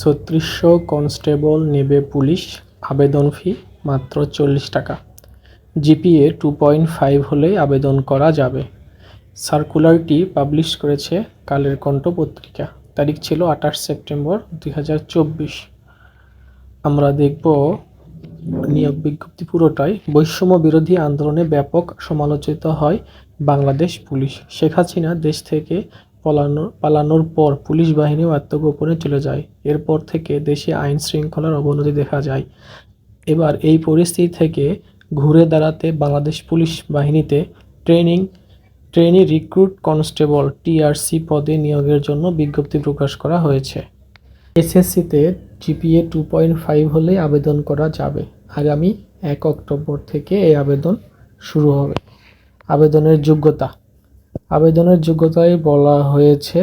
ছত্রিশশো কনস্টেবল নেবে পুলিশ, আবেদন ফি মাত্র চল্লিশ টাকা। জিপিএ টু পয়েন্ট ফাইভ হলেই আবেদন করা যাবে। সার্কুলারটি পাবলিশ করেছে কালের কণ্ঠ পত্রিকা। তারিখ ছিল আঠাশ সেপ্টেম্বর দুই হাজার চব্বিশ। আমরা দেখব নিয়োগ বিজ্ঞপ্তি পুরোটাই। বৈষম্য বিরোধী আন্দোলনে ব্যাপক সমালোচিত হয় বাংলাদেশ পুলিশ। শেখ হাসিনা দেশ থেকে পলানো, পালানোর পর পুলিশ বাহিনীও আত্মগোপনে চলে যায়। এরপর থেকে দেশে আইন শৃঙ্খলার অবনতি দেখা যায়। এবার এই পরিস্থিতি থেকে ঘুরে দাঁড়াতে বাংলাদেশ পুলিশ বাহিনীতে training, trainee recruit constable TRC পদে নিয়োগের জন্য বিজ্ঞপ্তি প্রকাশ করা হয়েছে। এসএসসিতে জিপিএ টু পয়েন্ট ফাইভ হলে আবেদন করা যাবে। আগামী এক অক্টোবর থেকে এই আবেদন শুরু হবে। আবেদনের যোগ্যতা আবেদনের যোগ্যতায় বলা হয়েছে,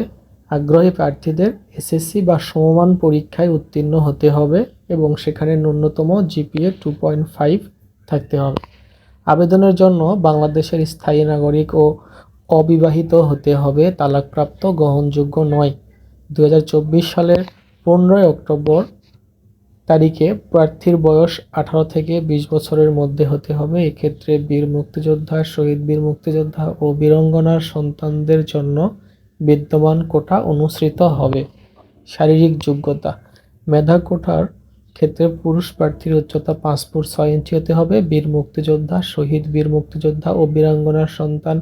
আগ্রহী প্রার্থীদের এসএসসি বা সমমান পরীক্ষায় উত্তীর্ণ হতে হবে এবং সেখানে ন্যূনতম জিপিএ টু পয়েন্ট ফাইভ থাকতে হবে। আবেদনের জন্য বাংলাদেশের স্থায়ী নাগরিক ও অবিবাহিত হতে হবে তালাকপ্রাপ্ত গ্রহণযোগ্য নয়। দু সালের পনেরোই অক্টোবর তারিখে প্রার্থীর বয়স আঠারো থেকে বিশ বছরের মধ্যে হতে হবে। এক্ষেত্রে বীর মুক্তিযোদ্ধা, শহীদ বীর মুক্তিযোদ্ধা ও বীরঙ্গনার সন্তানদের জন্য বিদ্যমান কোটা অনুসৃত হবে। শারীরিক যোগ্যতা, মেধা কোটার ক্ষেত্রে পুরুষ প্রার্থীর উচ্চতা পাঁচ ফুট ছয় ইঞ্চি হতে হবে। বীর মুক্তিযোদ্ধা, শহীদ বীর মুক্তিযোদ্ধা ও বীরাঙ্গনার সন্তান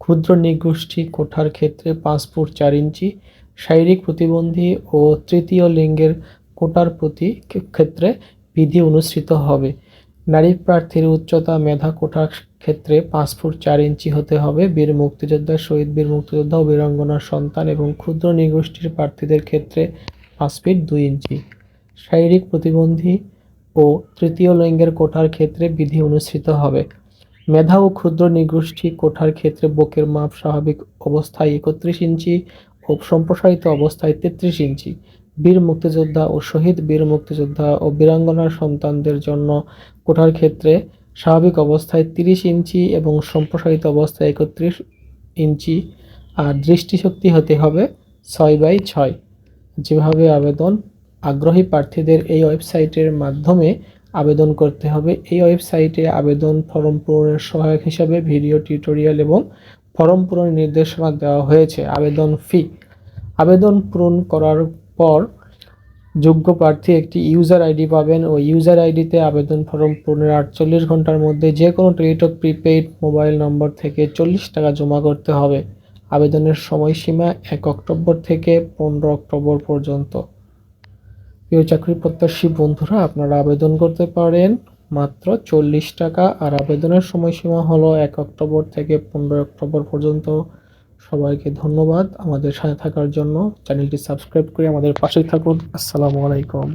ক্ষুদ্র নিগোষ্ঠী কোঠার ক্ষেত্রে পাঁচ ফুট চার ইঞ্চি। শারীরিক প্রতিবন্ধী ও তৃতীয় লিঙ্গের কোটার প্রতি ক্ষেত্রে বিধি অনুসৃত হবে। নারী প্রার্থীর উচ্চতা মেধা কোটার ক্ষেত্রে পাঁচ ফুট চার ইঞ্চি হতে হবে। বীর মুক্তিযোদ্ধা, শহীদ বীর মুক্তিযোদ্ধা ও বীরাঙ্গনার সন্তান এবং ক্ষুদ্র নিগোষ্ঠীর প্রার্থীদের ক্ষেত্রে পাঁচ ফিট দুই ইঞ্চি। শারীরিক প্রতিবন্ধী ও তৃতীয় লিঙ্গের কোঠার ক্ষেত্রে বিধি অনুসৃত হবে। মেধা ও ক্ষুদ্র নিগোষ্ঠী কোঠার ক্ষেত্রে বকের মাপ স্বাভাবিক অবস্থায় একত্রিশ ইঞ্চি ও সম্প্রসারিত অবস্থায় তেত্রিশ ইঞ্চি। বীর মুক্তিযোদ্ধা ও শহীদ বীর মুক্তিযোদ্ধা ও বীরাঙ্গনার সন্তানদের জন্য কোঠার ক্ষেত্রে স্বাভাবিক অবস্থায় তিরিশ ইঞ্চি এবং সম্প্রসারিত অবস্থায় একত্রিশ ইঞ্চি আর দৃষ্টিশক্তি হতে হবে ছয় বাই ছয়। যেভাবে আবেদন, আগ্রহী প্রার্থীদের এই ওয়েবসাইটের মাধ্যমে আবেদন করতে হবে। এই ওয়েবসাইটে আবেদন ফর্ম পূরণের সহায়ক হিসাবে ভিডিও, টিউটোরিয়াল এবং ফর্ম পূরণের নির্দেশনা দেওয়া হয়েছে। আবেদন ফি। আবেদন পূরণ করার পর যোগ্য প্রার্থী একটি ইউজার আইডি পাবেন। ও ইউজার আইডিতে আবেদন ফর্ম পূরণের আটচল্লিশ ঘণ্টার মধ্যে যে কোনো টেলিটক প্রিপেইড মোবাইল নম্বর থেকে চল্লিশ টাকা জমা করতে হবে। আবেদনের সময়সীমা এক অক্টোবর থেকে পনেরো অক্টোবর পর্যন্ত। প্রিয় চাকরি প্রত্যাশী বন্ধুরা, আপনারা আবেদন করতে পারেন মাত্র চল্লিশ টাকা আর আবেদনের সময়সীমা হলো এক অক্টোবর থেকে পনেরো অক্টোবর পর্যন্ত। সবাইকে ধন্যবাদ আমাদের সাথে থাকার জন্য। চ্যানেলটি সাবস্ক্রাইব করে আমাদের পাশে থাকুন। আসসালামু আলাইকুম।